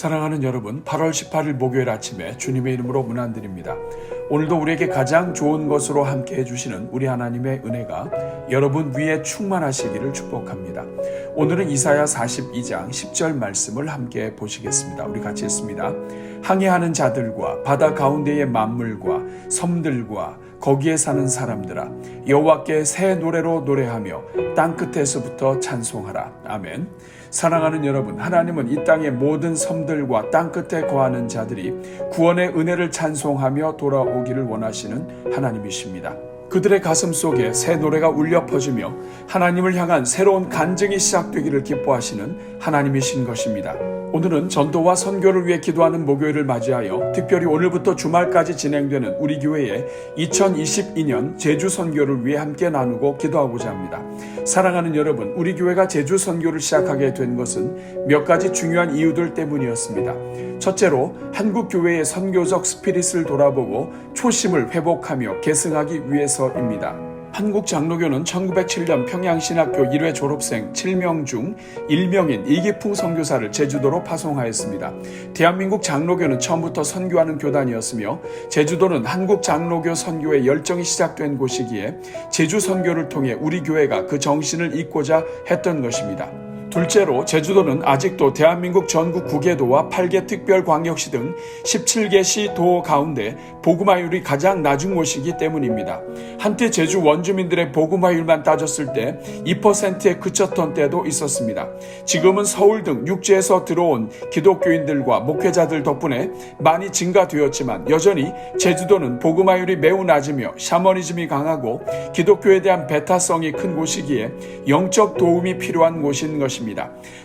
사랑하는 여러분, 8월 18일 목요일 아침에 주님의 이름으로 문안드립니다. 오늘도 우리에게 가장 좋은 것으로 함께 해주시는 우리 하나님의 은혜가 여러분 위에 충만하시기를 축복합니다. 오늘은 이사야 42장 10절 말씀을 함께 보시겠습니다. 우리 같이 했습니다. 항해하는 자들과 바다 가운데의 만물과 섬들과 거기에 사는 사람들아 여호와께 새 노래로 노래하며 땅 끝에서부터 찬송하라. 아멘. 사랑하는 여러분, 하나님은 이 땅의 모든 섬들과 땅 끝에 거하는 자들이 구원의 은혜를 찬송하며 돌아오기를 원하시는 하나님이십니다. 그들의 가슴 속에 새 노래가 울려 퍼지며 하나님을 향한 새로운 간증이 시작되기를 기뻐하시는 하나님이신 것입니다. 오늘은 전도와 선교를 위해 기도하는 목요일을 맞이하여 특별히 오늘부터 주말까지 진행되는 우리 교회의 2022년 제주 선교를 위해 함께 나누고 기도하고자 합니다. 사랑하는 여러분, 우리 교회가 제주 선교를 시작하게 된 것은 몇 가지 중요한 이유들 때문이었습니다. 첫째로 한국 교회의 선교적 스피릿을 돌아보고 초심을 회복하며 계승하기 위해서입니다. 한국 장로교는 1907년 평양신학교 1회 졸업생 7명 중 1명인 이기풍 선교사를 제주도로 파송하였습니다. 대한민국 장로교는 처음부터 선교하는 교단이었으며 제주도는 한국 장로교 선교의 열정이 시작된 곳이기에 제주 선교를 통해 우리 교회가 그 정신을 잇고자 했던 것입니다. 둘째로 제주도는 아직도 대한민국 전국 9개도와 8개 특별광역시 등 17개 시 도 가운데 보금화율이 가장 낮은 곳이기 때문입니다. 한때 제주 원주민들의 보금화율만 따졌을 때 2%에 그쳤던 때도 있었습니다. 지금은 서울 등 육지에서 들어온 기독교인들과 목회자들 덕분에 많이 증가되었지만 여전히 제주도는 보금화율이 매우 낮으며 샤머니즘이 강하고 기독교에 대한 배타성이 큰 곳이기에 영적 도움이 필요한 곳인 것입니다.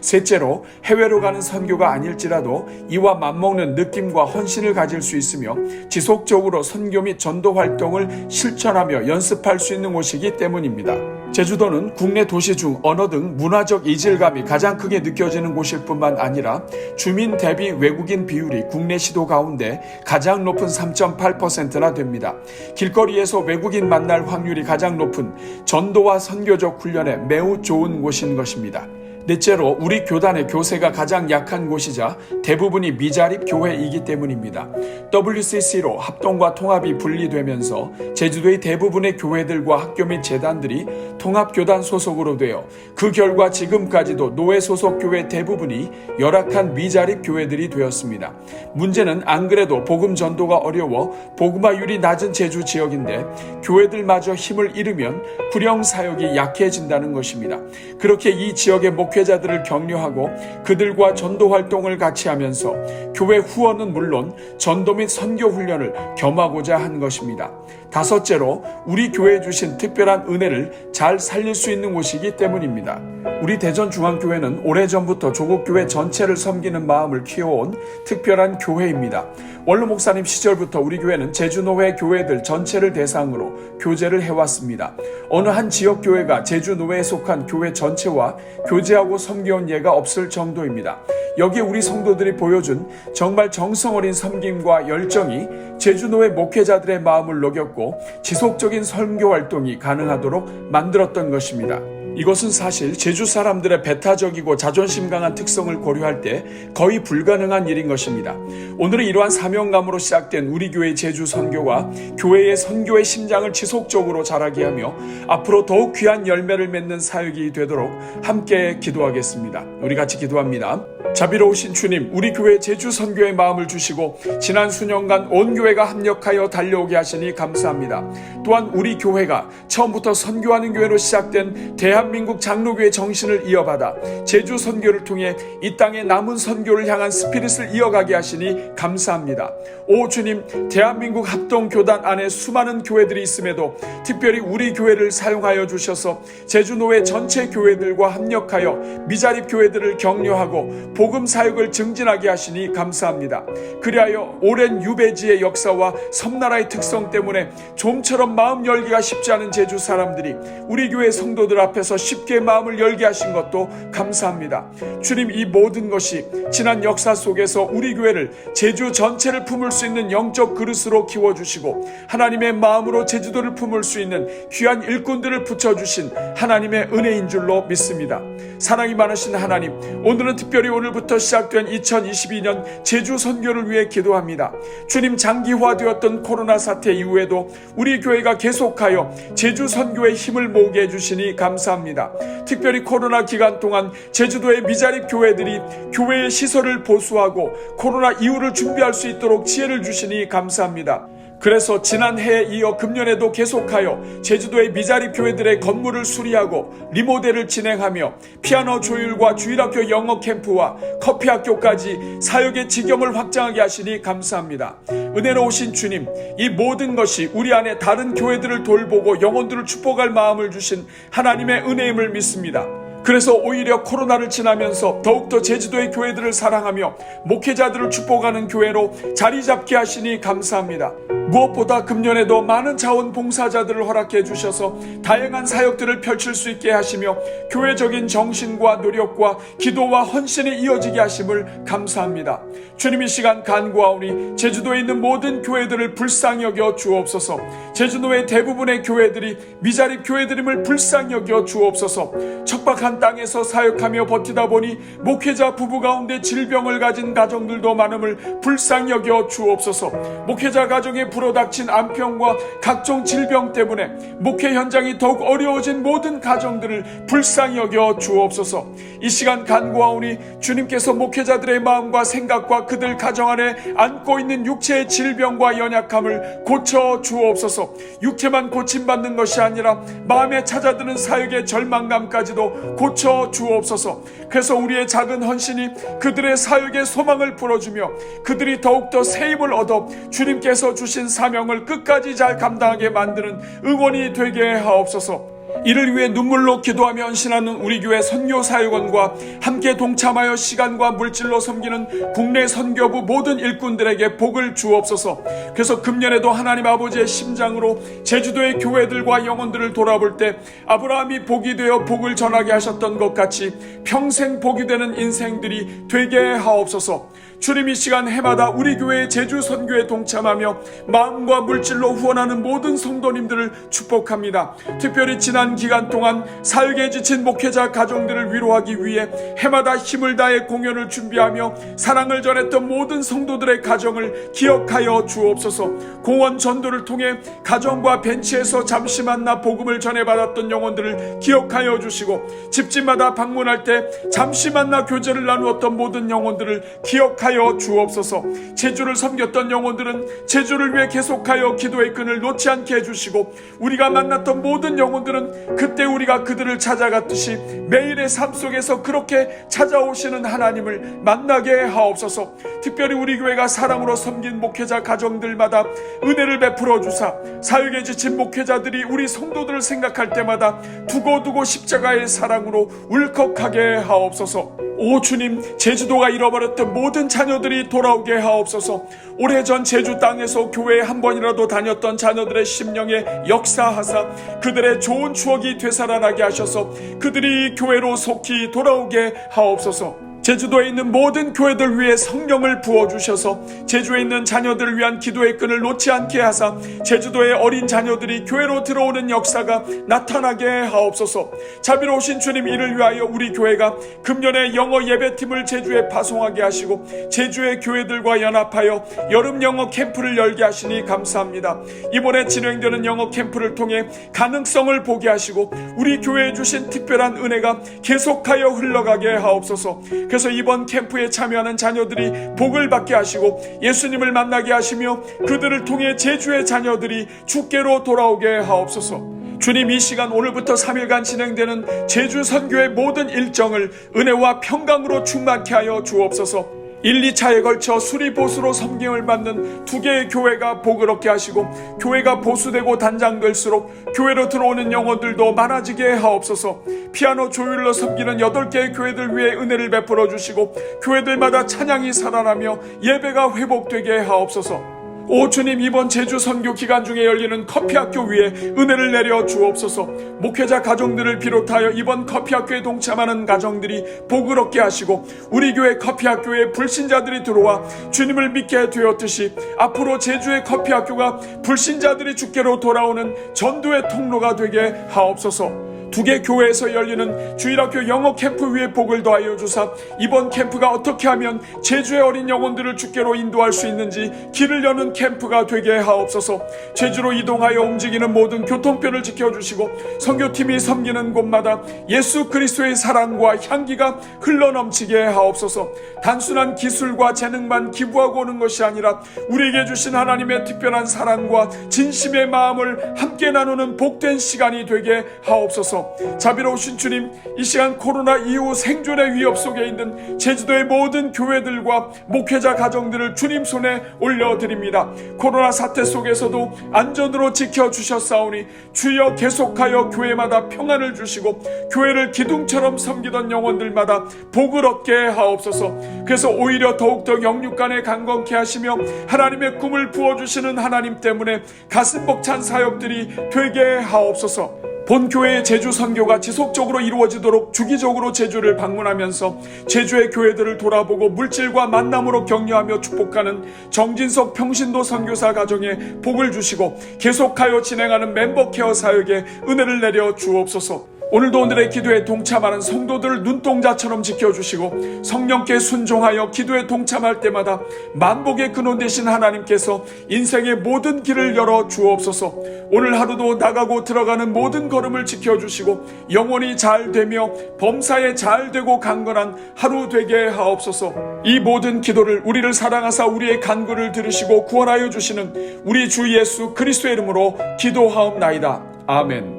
셋째로 해외로 가는 선교가 아닐지라도 이와 맞먹는 느낌과 헌신을 가질 수 있으며 지속적으로 선교 및 전도 활동을 실천하며 연습할 수 있는 곳이기 때문입니다. 제주도는 국내 도시 중 언어 등 문화적 이질감이 가장 크게 느껴지는 곳일 뿐만 아니라 주민 대비 외국인 비율이 국내 시도 가운데 가장 높은 3.8%나 됩니다. 길거리에서 외국인 만날 확률이 가장 높은 전도와 선교적 훈련에 매우 좋은 곳인 것입니다. 넷째로 우리 교단의 교세가 가장 약한 곳이자 대부분이 미자립 교회이기 때문입니다. WCC로 합동과 통합이 분리되면서 제주도의 대부분의 교회들과 학교 및 재단들이 통합교단 소속으로 되어 그 결과 지금까지도 노예 소속 교회 대부분이 열악한 미자립 교회들이 되었습니다. 문제는 안 그래도 복음 전도가 어려워 복음화율이 낮은 제주 지역인데 교회들마저 힘을 잃으면 구령 사역이 약해진다는 것입니다. 그렇게 이 지역의 목 회자들을 격려하고 그들과 전도 활동을 같이 하면서 교회 후원은 물론 전도 및 선교 훈련을 겸하고자 한 것입니다. 다섯째로 우리 교회에 주신 특별한 은혜를 잘 살릴 수 있는 곳이기 때문입니다. 우리 대전중앙교회는 오래전부터 조국교회 전체를 섬기는 마음을 키워온 특별한 교회입니다. 원로 목사님 시절부터 우리 교회는 제주노회 교회들 전체를 대상으로 교제를 해왔습니다. 어느 한 지역교회가 제주노회에 속한 교회 전체와 교제하고 섬겨온 예가 없을 정도입니다. 여기에 우리 성도들이 보여준 정말 정성 어린 섬김과 열정이 제주노회 목회자들의 마음을 녹였고 지속적인 선교 활동이 가능하도록 만들었던 것입니다. 이것은 사실 제주 사람들의 배타적이고 자존심 강한 특성을 고려할 때 거의 불가능한 일인 것입니다. 오늘은 이러한 사명감으로 시작된 우리 교회 제주 선교와 교회의 선교의 심장을 지속적으로 자라게 하며 앞으로 더욱 귀한 열매를 맺는 사역이 되도록 함께 기도하겠습니다. 우리 같이 기도합니다. 자비로우신 주님, 우리 교회 제주 선교의 마음을 주시고 지난 수년간 온 교회가 합력하여 달려오게 하시니 감사합니다. 또한 우리 교회가 처음부터 선교하는 교회로 시작된 대한민국 장로교의 정신을 이어받아 제주 선교를 통해 이 땅에 남은 선교를 향한 스피릿을 이어가게 하시니 감사합니다. 오 주님, 대한민국 합동 교단 안에 수많은 교회들이 있음에도 특별히 우리 교회를 사용하여 주셔서 제주노회 전체 교회들과 합력하여 미자립 교회들을 격려하고 복음 사역을 증진하게 하시니 감사합니다. 그리하여 오랜 유배지의 역사와 섬나라의 특성 때문에 좀처럼 마음 열기가 쉽지 않은 제주 사람들이 우리 교회 성도들 앞에서 쉽게 마음을 열게 하신 것도 감사합니다. 주님 이 모든 것이 지난 역사 속에서 우리 교회를 제주 전체를 품을 수 있는 영적 그릇으로 키워주시고 하나님의 마음으로 제주도를 품을 수 있는 귀한 일꾼들을 붙여주신 하나님의 은혜인 줄로 믿습니다. 사랑이 많으신 하나님 오늘은 특별히 오늘 오늘부터 시작된 2022년 제주 선교를 위해 기도합니다. 주님 장기화되었던 코로나 사태 이후에도 우리 교회가 계속하여 제주 선교에 힘을 모으게 해주시니 감사합니다. 특별히 코로나 기간 동안 제주도의 미자립 교회들이 교회의 시설을 보수하고 코로나 이후를 준비할 수 있도록 지혜를 주시니 감사합니다. 그래서 지난해에 이어 금년에도 계속하여 제주도의 미자립 교회들의 건물을 수리하고 리모델을 진행하며 피아노 조율과 주일학교 영어 캠프와 커피 학교까지 사역의 지경을 확장하게 하시니 감사합니다. 은혜로우신 주님, 이 모든 것이 우리 안에 다른 교회들을 돌보고 영혼들을 축복할 마음을 주신 하나님의 은혜임을 믿습니다. 그래서 오히려 코로나를 지나면서 더욱더 제주도의 교회들을 사랑하며 목회자들을 축복하는 교회로 자리 잡게 하시니 감사합니다. 무엇보다 금년에도 많은 자원 봉사자들을 허락해 주셔서 다양한 사역들을 펼칠 수 있게 하시며 교회적인 정신과 노력과 기도와 헌신이 이어지게 하심을 감사합니다. 주님 이 시간 간구하오니 제주도에 있는 모든 교회들을 불쌍히 여겨 주옵소서. 제주도의 대부분의 교회들이 미자립 교회들임을 불쌍히 여겨 주옵소서. 척박한 땅에서 사역하며 버티다 보니 목회자 부부 가운데 질병을 가진 가정들도 많음을 불쌍히 여겨 주옵소서. 목회자 가정에 불어닥친 암병과 각종 질병 때문에 목회 현장이 더욱 어려워진 모든 가정들을 불쌍히 여겨 주옵소서. 이 시간 간구하오니 주님께서 목회자들의 마음과 생각과 그들 가정 안에 안고 있는 육체의 질병과 연약함을 고쳐 주옵소서. 육체만 고침받는 것이 아니라 마음에 찾아드는 사역의 절망감까지도 고쳐 주옵소서. 그래서 우리의 작은 헌신이 그들의 사역의 소망을 풀어주며 그들이 더욱더 새 힘을 얻어 주님께서 주신 사명을 끝까지 잘 감당하게 만드는 응원이 되게 하옵소서. 이를 위해 눈물로 기도하며 헌신하는 우리 교회 선교 사역원과 함께 동참하여 시간과 물질로 섬기는 국내 선교부 모든 일꾼들에게 복을 주옵소서. 그래서 금년에도 하나님 아버지의 심장으로 제주도의 교회들과 영혼들을 돌아볼 때 아브라함이 복이 되어 복을 전하게 하셨던 것 같이 평생 복이 되는 인생들이 되게 하옵소서. 주님 이 시간 해마다 우리 교회 제주 선교에 동참하며 마음과 물질로 후원하는 모든 성도님들을 축복합니다. 특별히 지난 기간 동안 사역에 지친 목회자 가정들을 위로하기 위해 해마다 힘을 다해 공연을 준비하며 사랑을 전했던 모든 성도들의 가정을 기억하여 주옵소서. 공원 전도를 통해 가정과 벤치에서 잠시 만나 복음을 전해받았던 영혼들을 기억하여 주시고 집집마다 방문할 때 잠시 만나 교제를 나누었던 모든 영혼들을 기억하여 주옵소서. 제주를 섬겼던 영혼들은 제주를 위해 계속하여 기도의 끈을 놓지 않게 해주시고 우리가 만났던 모든 영혼들은 그때 우리가 그들을 찾아갔듯이 매일의 삶 속에서 그렇게 찾아오시는 하나님을 만나게 하옵소서. 특별히 우리 교회가 사랑으로 섬긴 목회자 가정들마다 은혜를 베풀어 주사 사역에 지친 목회자들이 우리 성도들을 생각할 때마다 두고두고 십자가의 사랑으로 울컥하게 하옵소서. 오 주님 제주도가 잃어버렸던 모든 자녀들이 돌아오게 하옵소서. 오래전 제주 땅에서 교회에 한 번이라도 다녔던 자녀들의 심령에 역사하사 그들의 좋은 추억이 되살아나게 하셔서 그들이 교회로 속히 돌아오게 하옵소서 제주도에 있는 모든 교회들 위해 성령을 부어주셔서 제주에 있는 자녀들을 위한 기도의 끈을 놓지 않게 하사 제주도의 어린 자녀들이 교회로 들어오는 역사가 나타나게 하옵소서. 자비로우신 주님 이를 위하여 우리 교회가 금년에 영어 예배팀을 제주에 파송하게 하시고 제주의 교회들과 연합하여 여름 영어 캠프를 열게 하시니 감사합니다. 이번에 진행되는 영어 캠프를 통해 가능성을 보게 하시고 우리 교회에 주신 특별한 은혜가 계속하여 흘러가게 하옵소서 그래서 이번 캠프에 참여하는 자녀들이 복을 받게 하시고 예수님을 만나게 하시며 그들을 통해 제주의 자녀들이 주께로 돌아오게 하옵소서. 주님 이 시간 오늘부터 3일간 진행되는 제주 선교의 모든 일정을 은혜와 평강으로 충만케 하여 주옵소서. 1, 2차에 걸쳐 수리보수로 섬김을 받는 두 개의 교회가 복을 얻게 하시고 교회가 보수되고 단장될수록 교회로 들어오는 영혼들도 많아지게 하옵소서. 피아노 조율로 섬기는 8개의 교회들 위해 은혜를 베풀어 주시고 교회들마다 찬양이 살아나며 예배가 회복되게 하옵소서 오 주님 이번 제주 선교 기간 중에 열리는 커피 학교 위에 은혜를 내려 주옵소서. 목회자 가정들을 비롯하여 이번 커피 학교에 동참하는 가정들이 복을 얻게 하시고 우리 교회 커피 학교에 불신자들이 들어와 주님을 믿게 되었듯이 앞으로 제주의 커피 학교가 불신자들이 주께로 돌아오는 전도의 통로가 되게 하옵소서 두 개 교회에서 열리는 주일학교 영어 캠프 위에 복을 더하여 주사 이번 캠프가 어떻게 하면 제주의 어린 영혼들을 주께로 인도할 수 있는지 길을 여는 캠프가 되게 하옵소서. 제주로 이동하여 움직이는 모든 교통편을 지켜주시고 선교팀이 섬기는 곳마다 예수 그리스도의 사랑과 향기가 흘러넘치게 하옵소서. 단순한 기술과 재능만 기부하고 오는 것이 아니라 우리에게 주신 하나님의 특별한 사랑과 진심의 마음을 함께 나누는 복된 시간이 되게 하옵소 서 자비로우신 주님 이 시간 코로나 이후 생존의 위협 속에 있는 제주도의 모든 교회들과 목회자 가정들을 주님 손에 올려드립니다. 코로나 사태 속에서도 안전으로 지켜주셨사오니 주여 계속하여 교회마다 평안을 주시고 교회를 기둥처럼 섬기던 영혼들마다 복을 얻게 하옵소서. 그래서 오히려 더욱더 영육간에 강건케 하시며 하나님의 꿈을 부어주시는 하나님 때문에 가슴 벅찬 사역들이 되게 하옵소서 본교회의 제주 선교가 지속적으로 이루어지도록 주기적으로 제주를 방문하면서 제주의 교회들을 돌아보고 물질과 만남으로 격려하며 축복하는 정진석 평신도 선교사 가정에 복을 주시고 계속하여 진행하는 멤버 케어 사역에 은혜를 내려 주옵소서. 오늘도 오늘의 기도에 동참하는 성도들을 눈동자처럼 지켜주시고 성령께 순종하여 기도에 동참할 때마다 만복의 근원 되신 하나님께서 인생의 모든 길을 열어 주옵소서. 오늘 하루도 나가고 들어가는 모든 걸음을 지켜주시고 영원히 잘 되며 범사에 잘 되고 강건한 하루 되게 하옵소서. 이 모든 기도를 우리를 사랑하사 우리의 간구를 들으시고 구원하여 주시는 우리 주 예수 그리스도의 이름으로 기도하옵나이다. 아멘